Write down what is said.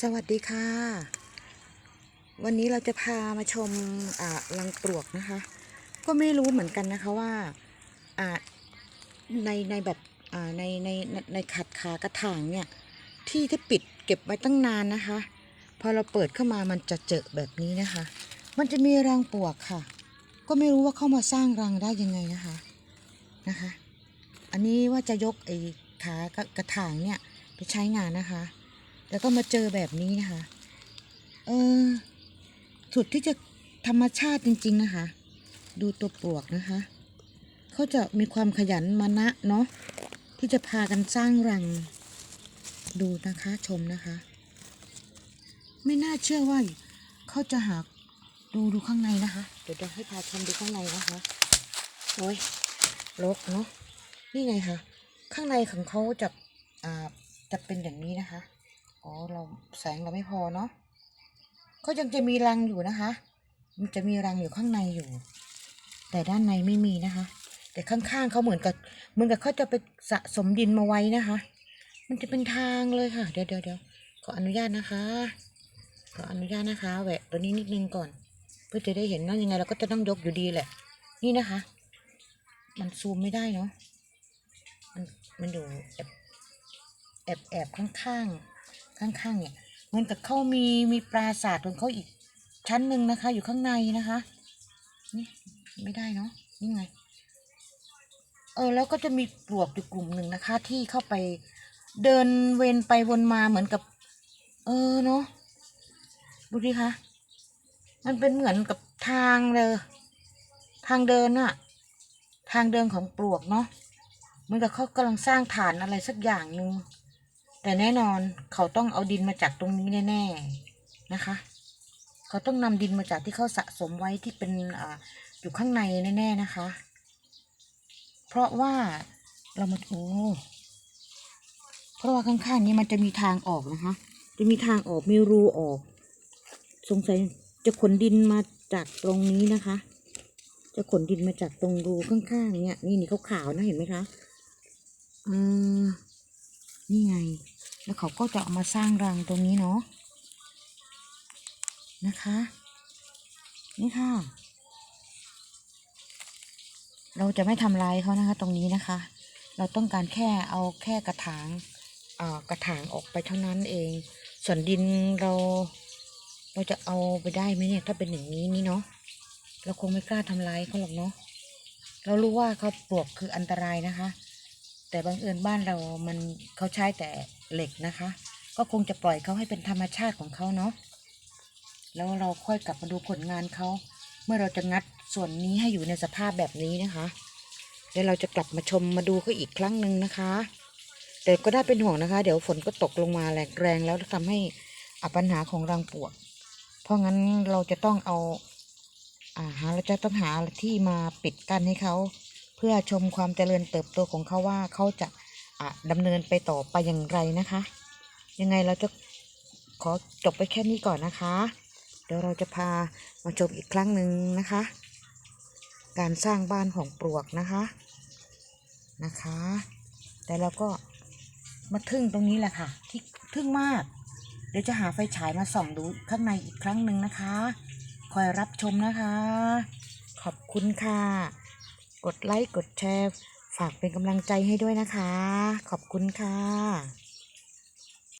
สวัสดีค่ะ วันนี้เราจะพามาชมอ่ารังปลวกนะคะ ก็ไม่รู้เหมือนกันนะคะว่าอ่าในในแบบอ่าในในในขัดขากระถางเนี่ยที่ที่ปิดเก็บไว้ตั้งนานนะคะ พอเราเปิดเข้ามามันจะเจอแบบนี้นะคะ มันจะมีรังปลวกค่ะ ก็ไม่รู้ว่าเข้ามาสร้างรังได้ยังไงนะคะนะคะ อันนี้ว่าจะยกไอ้ขากระถางเนี่ยไปใช้งานนะคะ แล้วก็มาเจอแบบนี้นะคะ เออ สุดที่จะธรรมชาติจริง ๆ นะคะ ดูตัวปลวกนะคะ เขาจะมีความขยันมานะเนาะที่จะพากันสร้างรัง ดูนะคะชมนะคะ ไม่น่าเชื่อว่าเขาจะหาดูดูข้างในนะคะ เดี๋ยวจะให้พาชมดูข้างในนะคะโอ้ยรกเนาะนี่ไงคะข้างในของเขาจะอ่าจะเป็นอย่างนี้นะคะ อ๋อเราแสงเราไม่พอเนาะเขายังจะมีรังอยู่นะคะ มันจะมีรังอยู่ข้างในอยู่ แต่ด้านในไม่มีนะคะ แต่ข้างๆเขาเหมือนกับเหมือนกับเขาจะไปสะสมดินมาไว้นะคะ มันจะเป็นทางเลยค่ะ เดี๋ยวเดี๋ยวเดี๋ยวขออนุญาตนะคะขออนุญาตนะคะแหวะตัวนี้นิดนึงก่อน เพื่อจะได้เห็นนะยังไงเราก็จะต้องยกอยู่ดีแหละ นี่นะคะ มันซูมไม่ได้เนาะมันมันอยู่แอบแอบแอบข้างข้าง ข้างๆเนี่ยเหมือนกับเขามีมีปราสาทของเขาอีกชั้นหนึ่งนะคะ อยู่ข้างในนะคะ นี่ไม่ได้เนาะนี่ไง เออแล้วก็จะมีปลวกอยู่กลุ่มหนึ่งนะคะ ที่เข้าไปเดินเวนไปวนมาเหมือนกับ เออเนาะดูดิคะมันเป็นเหมือนกับทางเลยทางเดินอะทางเดินของปลวกเนาะเหมือนกับเขากำลังสร้างฐานอะไรสักอย่างหนึ่ง แต่แน่นอนเขาต้องเอาดินมาจากตรงนี้แน่ๆนะคะ เขาต้องนำดินมาจากที่เขาสะสมไว้ที่เป็นอ่าอยู่ข้างในแน่ๆนะคะ เพราะว่าเรามาโอ้เพราะว่าข้างๆนี้มันจะมีทางออกนะคะ จะมีทางออกมีรูออก สงสัยจะขนดินมาจากตรงนี้นะคะ จะขนดินมาจากตรงรูข้างๆเนี่ยนี่นี่ขาวๆนะเห็นไหมคะเออนี่ไง แล้วเขาก็จะเอามาสร้างรังตรงนี้เนาะนะคะ นี่ค่ะ เราจะไม่ทำลายเขานะคะ ตรงนี้นะคะ เราต้องการแค่เอาแค่กระถางกระถางออกไปเท่านั้นเอง ส่วนดินเราเราจะเอาไปได้ไหมเนี่ย ถ้าเป็นอย่างนี้นี่เนาะเราคงไม่กล้าทำร้ายเขาหรอกเนาะเรารู้ว่าเขาปลวกคืออันตรายนะคะ แต่บังเอิญบ้านเรามันเขาใช้แต่เหล็กนะคะ ก็คงจะปล่อยเขาให้เป็นธรรมชาติของเขาเนาะแล้วเราค่อยกลับมาดูผลงานเขาเมื่อเราจะงัดส่วนนี้ให้อยู่ในสภาพแบบนี้นะคะเดี๋ยวเราจะกลับมาชมมาดูเขาอีกครั้งหนึ่งนะคะ แต่ก็ได้เป็นห่วงนะคะ เดี๋ยวฝนก็ตกลงมาแรงแรงๆแล้วทำให้อะปัญหาของรังปวก เพราะงั้นเราจะต้องเอาอ่าหาเราจะต้องหาที่มาปิดกั้นให้เขา พื่อชมความเจริญเติบโตของเขาว่าเขาจะะดำเนินไปต่อไปอย่างไรนะคะ ยังไงเราจะขอจบไปแค่นี้ก่อนนะคะ เดี๋ยวเราจะพามาชมอีกครั้งหนึ่งนะคะ การสร้างบ้านของปลวกนะคะนะคะ แต่เราก็มาทึ่งตรงนี้แหละค่ะ ที่ทึ่งมาก เดี๋ยวจะหาไฟฉายมาส่องดูข้างในอีกครั้งหนึ่งนะคะ คอยรับชมนะคะ ขอบคุณค่ะ กดไลค์ กดแชร์ ฝากเป็นกำลังใจให้ด้วยนะคะ ขอบคุณค่ะ